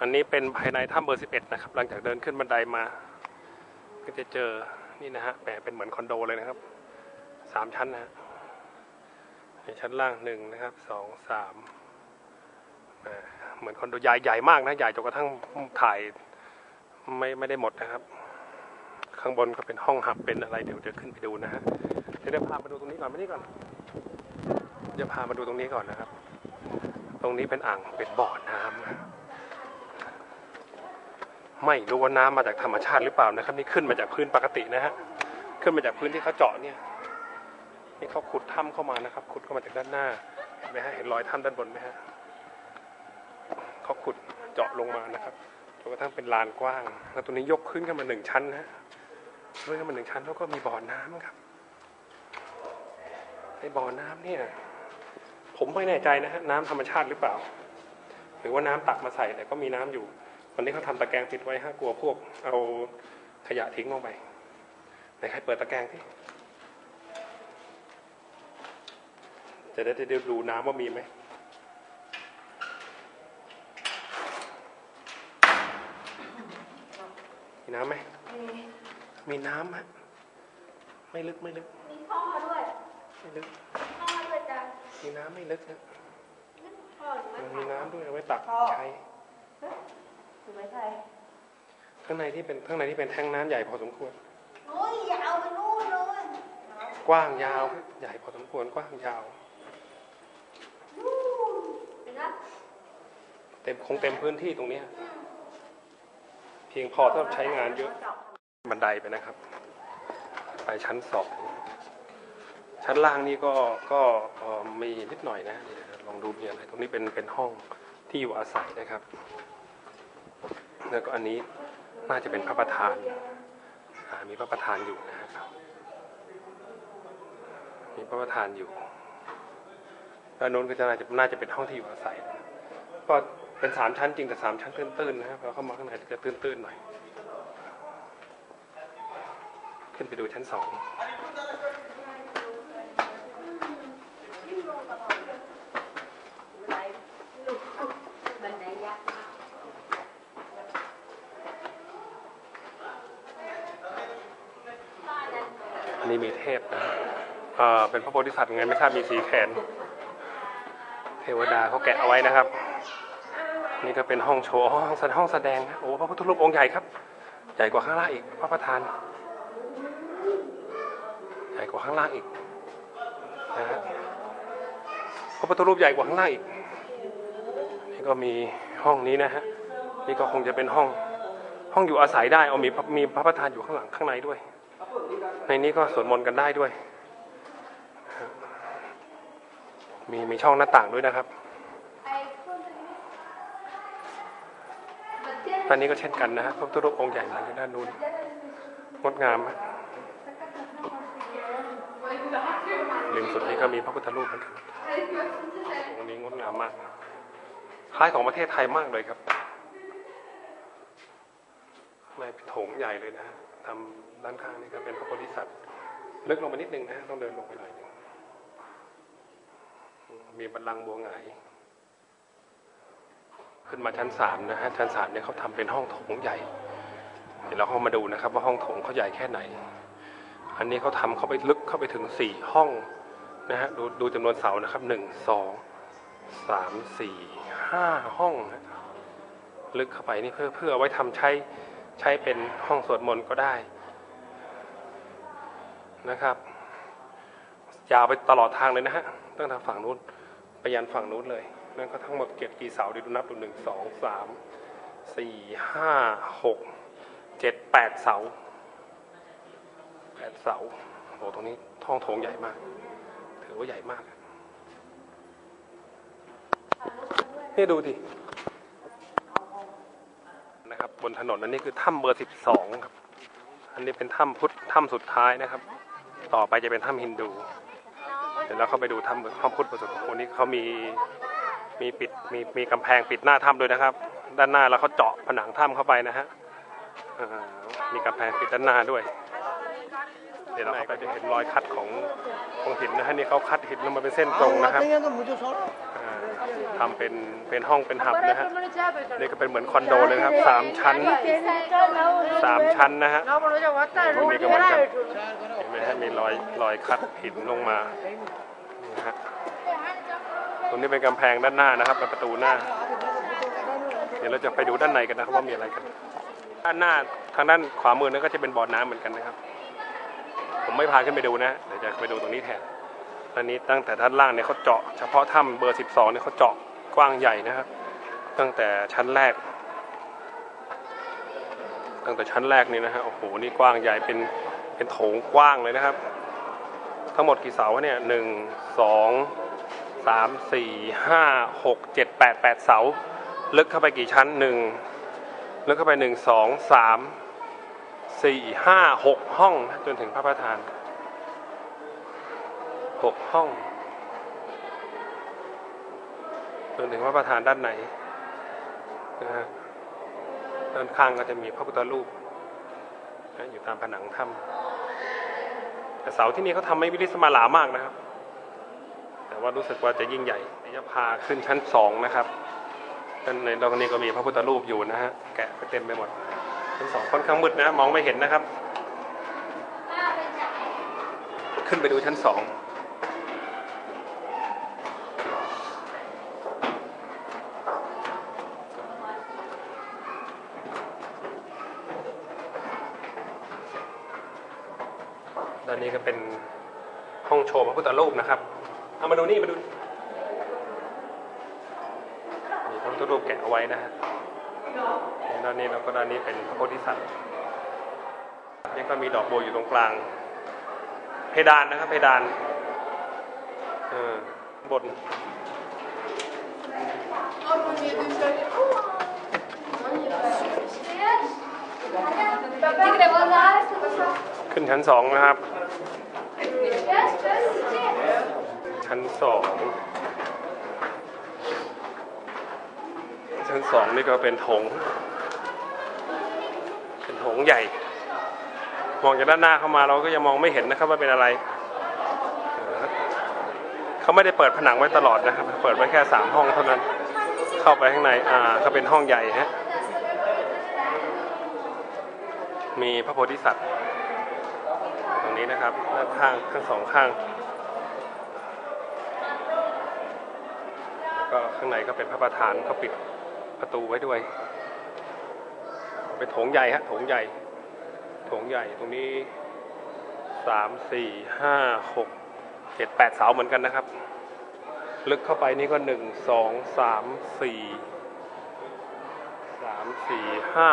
อันนี้เป็นภายในถ้ำเบอร์ 11 นะครับ หลังจากเดินขึ้นบันไดมา ก็จะเจอนี่นะฮะแปะเป็นเหมือนคอนโดเลยนะครับสามชั้นนะฮะในชั้นล่างหนึ่งนะครับสองสามเหมือนคอนโดใหญ่ใหญ่มากนะใหญ่จนกระทั่งถ่ายไม่ไม่ได้หมดนะครับ ข้างบนก็เป็นห้องหับเป็นอะไรเดี๋ยวเดี๋ยวขึ้นไปดูนะฮะเดี๋ยวพามาดูตรงนี้ก่อนมานี่ก่อนเดี๋ยวพามาดูตรงนี้ก่อนนะครับ ตรงนี้เป็นอ่างเป็นบ่อน้ำนะ ไม่รู้ว่าน้ำมาจากธรรมชาติหรือเปล่านะครับ นี่ขึ้นมาจากพื้นปกตินะฮะขึ้นมาจากพื้นที่เขาเจาะเนี่ยนี่เขาขุดถ้ำเข้ามานะครับ ขุดเข้ามาจากด้านหน้าเห็นไหมฮะเห็นรอยถ้ำด้านบนไหมฮะเขาขุดเจาะลงมานะครับจนกระทั่งเป็นลานกว้าง แล้วตัวนี้ยกขึ้นขึ้นมาหนึ่งชั้นนะฮะขึ้นขึ้นมาหนึ่งชั้นแล้วก็มีบ่อน้ำครับในบ่อน้ำเนี่ย ผมไม่แน่ใจนะฮะน้ำธรรมชาติหรือเปล่า หรือว่าน้ำตักมาใส่แต่ก็มีน้ำอยู่ วันนี้เขาทำตะแกรงปิดไว้ฮะกลัวพวก เอาขยะทิ้งลงไปไหนใครเปิดตะแกรงที่จะได้ได้ดูน้ำว่ามีไหมมีน้ำไหม มีมีน้ำฮะไม่ลึกไม่ลึก มีท่อด้วย ไม่ลึกท่อด้วยจ้ะมีน้ำไม่ลึกนะท่อหรือไม่มันมีน้ำด้วยเอาไว้ตักใช้ หรือไม่ใช่ข้างในที่เป็นข้างในที่เป็นแท้งน้ำใหญ่พอสมควรโอ้ยอย่าเอาไปนู่นเลยกว้างยาวครับใหญ่พอสมควรกว้างยาวนู่นเห็นไหมเต็มคงเต็มพื้นที่ตรงเนี้ยเพียงพอสำหรับใช้งานเยอะบันไดไปนะครับ ไปชั้นสองชั้นล่างนี่ก็ก็เอ่อมีนิดหน่อยนะเดี๋ยวลองดูมีอะไรตรงนี้เป็นเป็นห้องที่อยู่อาศัยนะครับ แล้วก็อันนี้น่าจะเป็นพระประธาน มีพระประธานอยู่นะครับ มีพระประธานอยู่ด้านโน้นก็จะน่าจะน่าจะเป็นห้องที่อยู่อาศัย ก็เป็นสามชั้นจริงแต่สามชั้นตื้นๆนะครับพอเข้ามาข้างในจะตื้นๆหน่อย ขึ้นไปดูชั้นสอง บันไดยักษ์ อั นี้มีเทพนะเออเป็นพระโพธิสัตว์ไงไม่ทราบมีสีแขน เทวดาเขาแกะเอาไว้นะครับ นี่ก็เป็นห้องโชว์ห้องแสดงห้องแสดงนะโอ้พระพุทธรูปองค์ใหญ่ครับ ใหญ่กว่าข้างล่างอีกพระประธาน ใหญ่กว่าข้างล่างอีกนะฮะพระพุทธรูปใหญ่กว่าข้างล่างอีกนี่ก็มีห้องนี้นะฮะนี่ก็คงจะเป็นห้องห้องอยู่อาศัยได้เอามีมีพระประธานอยู่ข้างหลังข้างในด้วย ในนี้ก็สวดมนต์กันได้ด้วย มีมีช่องหน้าต่างด้วยนะครับไอ้คนนี้บันนี้ก็เช่นกันนะฮะพระพุทธรูปองค์ใหญ่มือนกันด้านนู้นงดงามฮะริมสุดนี้ก็มีพระพุทธรูปเหมือนกันองค์นี้งดงามมาก คล้ายของประเทศไทยมากเลยครับในถงใหญ่เลยนะฮะ ทำด้านข้างนี่ก็เป็นพระโพธิสัตว์ลึกลงไปนิดนึงนะฮะต้องเดินลงไปหน่อยหนึงมีบันลังก์บัวหงายขึ้นมาชั้นสามนะฮะชั้นสามเนี่ยเขาทำเป็นห้องโถงใหญ่ เดี๋ยวเราเข้ามาดูนะครับ ว่าห้องโถงเขาใหญ่แค่ไหน อันนี้เขาทำเข้าไปลึกเข้าไปถึงสี่ห้องนะฮะดูดูจำนวนเสานะครับหนึ่งสองสามสี่ห้าห้องนะลึกเข้าไปนี่เพื่อเพื่อไว้ทำใช้ ใช้เป็นห้องสวดมนต์ก็ได้นะครับยาวไปตลอดทางเลยนะฮะตั้งแต่ฝั่งนู้นไปยันฝั่งนู้นเลยนั่นก็ทั้งหมดเก็บกี่เสาเดี๋ยวดูนับดูหนึ่งสองสามสี่ห้าหกเจ็ดแปดเสาแปดเสาโอ้ตรงนี้ท้องโถงใหญ่มาก ถือว่าใหญ่มากนี่ดูดิ นะครับนถนนอันนี้คือถ้ำเบอร์สิบสองครับ อันนี้เป็นถ้ำพุทธถ้ำสุดท้ายนะครับ ต่อไปจะเป็นถ้ำฮินดูเดี๋ยวเราเข้าไปดูถ้ำถ้ำพุทธประสบคนนี้เขามีมีปิดมีมีกำแพงปิดหน้าถ้ำด้วยนะครับ ด้านหน้าแล้วเขาเจาะผนังถ้ำเข้าไปนะฮะอ่ามีกำแพงปิดด้านหน้าด้วย เดี๋ยวเราเข้าไปจะเห็นรอยคัดของของหินนะฮะนี่เขาคัดหินลงมาเป็นเส้นตรงนะครับ ทำเป็นเป็นห้องเป็นหับนะฮะนี่ก็เป็นเหมือนคอนโดเลยครับสามชั้นสามชั้นนะฮะตรงนี้ก็เหมือนกันเห็นไหมฮะมีรอยรอยคัดหินลงมานะฮะตรงนี้เป็นกำแพงด้านหน้านะครับเป็นประตูหน้า เดี๋ยวเราจะไปดูด้านในกันนะครับว่ามีอะไรกัน ด้านหน้าทางด้านขวามือนั่นก็จะเป็นบ่อน้ำเหมือนกันนะครับ ผมไม่พาขึ้นไปดูนะเดี๋ยวจะไปดูตรงนี้แทน อันนี้ตั้งแต่ด้านล่างเนี่ยเขาเจาะเฉพาะถ้ำเบอร์ 12เนี่ยเขาเจาะกว้างใหญ่นะครับ ตั้งแต่ชั้นแรก ตั้งแต่ชั้นแรกนี่นะฮะโอ้โหนี่กว้างใหญ่เป็นเป็นโถงกว้างเลยนะครับ ทั้งหมดกี่เสาเนี่ยหนึ่งสองสามสี่ห้าหกเจ็ดแปดแปดเสา ลึกเข้าไปกี่ชั้นหนึ่งลึกเข้าไปหนึ่งสองสามสี่ห้าหกห้องจนถึงพระประธาน หกห้องจนถึงพระประธานด้านในนะฮะด้านข้างก็จะมีพระพุทธรูปนะอยู่ตามผนังถ้ำแต่เสาที่นี่เขาทำไม่วิริสมาลามากนะครับ แต่ว่ารู้สึกว่าจะยิ่งใหญ่จะพาขึ้นชั้นสองนะครับด้านในตรงนี้ก็มีพระพุทธรูปอยู่นะฮะแกะไปเต็มไปหมดชั้นสองค่อนข้างมืดนะมองไม่เห็นนะครับ ขึ้นไปดูชั้นสอง ด้านนี้ก็เป็นห้องโชว์พระพุทธรูปนะครับ เอามาดูนี่มาดูมีพระพุทธรูปแกะเอาไว้นะฮะด้านนี้แล้วก็ด้านนี้เป็นพระโพธิสัตว์นี่ก็มีดอกบัวอยู่ตรงกลาง เพดานนะครับ เพดานเออบนขึ้นชั้นสองนะครับ ชั้นสอง ชั้นสองนี่ก็เป็นโถง เป็นโถงใหญ่ มองจากด้านหน้าเข้ามาเราก็ยังมองไม่เห็นนะครับว่าเป็นอะไร เขาไม่ได้เปิดผนังไว้ตลอดนะครับ เปิดไว้แค่สามห้องเท่านั้น เข้าไปข้างใน อ่าก็เป็นห้องใหญ่ฮะ มีพระโพธิสัตว์ นี้นะครับด้านข้างทั้งสองข้างก็ข้างในก็เป็นพระประธานเขาปิดประตูไว้ด้วย เป็นโถงใหญ่ฮะโถงใหญ่ โถงใหญ่ตรงนี้สามสี่ห้าหกเจ็ดแปดเสาเหมือนกันนะครับ ลึกเข้าไปนี่ก็หนึ่งสองสามสี่สามสี่ห้า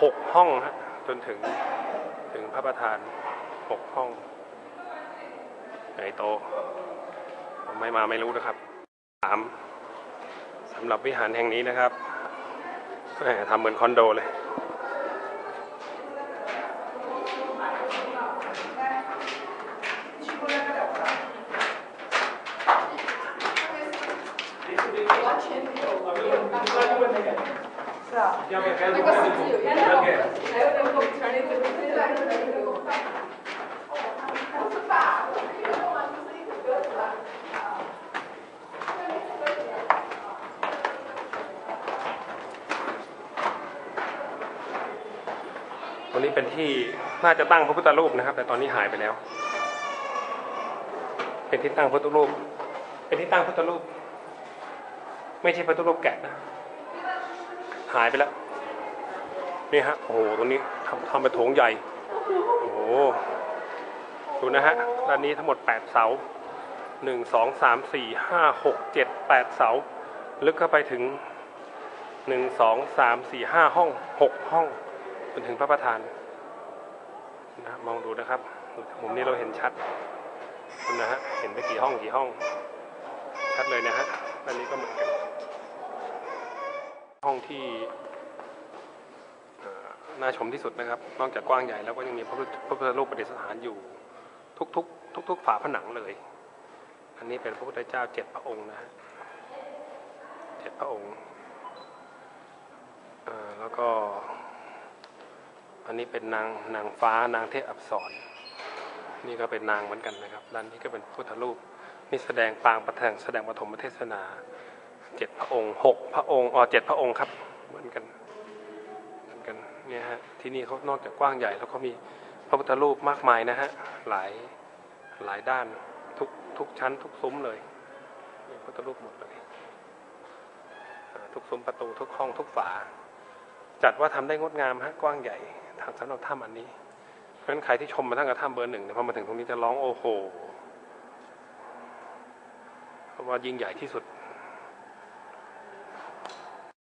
หกห้องฮะจนถึงถึงพระประธาน หกห้องใหญ่โตผมไม่มาไม่รู้นะครับสามสำหรับวิหารแห่งนี้นะครับแหมทำเหมือนคอนโดเลย ตรงนี้เป็น ที่น่าจะตั้งพระพุทธรูปนะครับ แต่ตอนนี้หายไปแล้ว เป็นที่ตั้งพระพุทธรูป เป็นที่ตั้งพระพุทธรูป ไม่ใช่พระพุทธรูปแกะนะ หายไปแล้วนี่ฮะโอ้โหตรงนี้ทำทำเป็นโถงใหญ่โอ้โหดูนะฮะด้านนี้ทั้งหมดแปดเสาหนึ่งสองสามสี่ห้าหกเจ็ดแปดเสา ลึกเข้าไปถึงหนึ่งสองสามสี่ห้าห้องหกห้องจนถึงพระประธาน นะมองดูนะครับมุมนี้เราเห็นชัดนะฮะเห็นไปกี่ห้องกี่ห้อง ชัดเลยนะฮะด้านนี้ก็เหมือนกัน ห้องที่น่าชมที่สุดนะครับ นอกจากกว้างใหญ่แล้วก็ยังมีพระพุทธรูปประดิษฐานอยู่ทุกๆ ทุก ๆ ฝาผนังเลย อันนี้เป็นพระพุทธเจ้าเจ็ดพระองค์นะฮะเจ็ดพระองค์แล้วก็ อันนี้เป็นนางนางฟ้านางเทพอับสรนี่ก็เป็นนางเหมือนกันนะครับด้านนี้ก็เป็นพุทธรูปนี่แสดงปางประแทงแสดงปฐมเทศนาเจ็ดพระองค์หกพระองค์อ๋อเจ็ดพระองค์ครับเหมือนกันเหมือนกันเนี่ยฮะที่นี่เขานอกจากกว้างใหญ่แล้วเขามีพระพุทธรูปมากมายนะฮะหลายหลายด้านทุกทุกชั้นทุกซุ้มเลยพระพุทธรูปหมดเลยทุกซุ้มประตูทุกห้องทุกฝา จัดว่าทำได้งดงามฮะกว้างใหญ่ สำหรับถ้ำอันนี้ เพราะฉะนั้นใครที่ชมมาตั้งแต่ถ้ำเบอร์หนึ่งเนี่ยพอมาถึงตรงนี้จะร้องโอ้โหเพราะว่ายิ่งใหญ่ที่สุด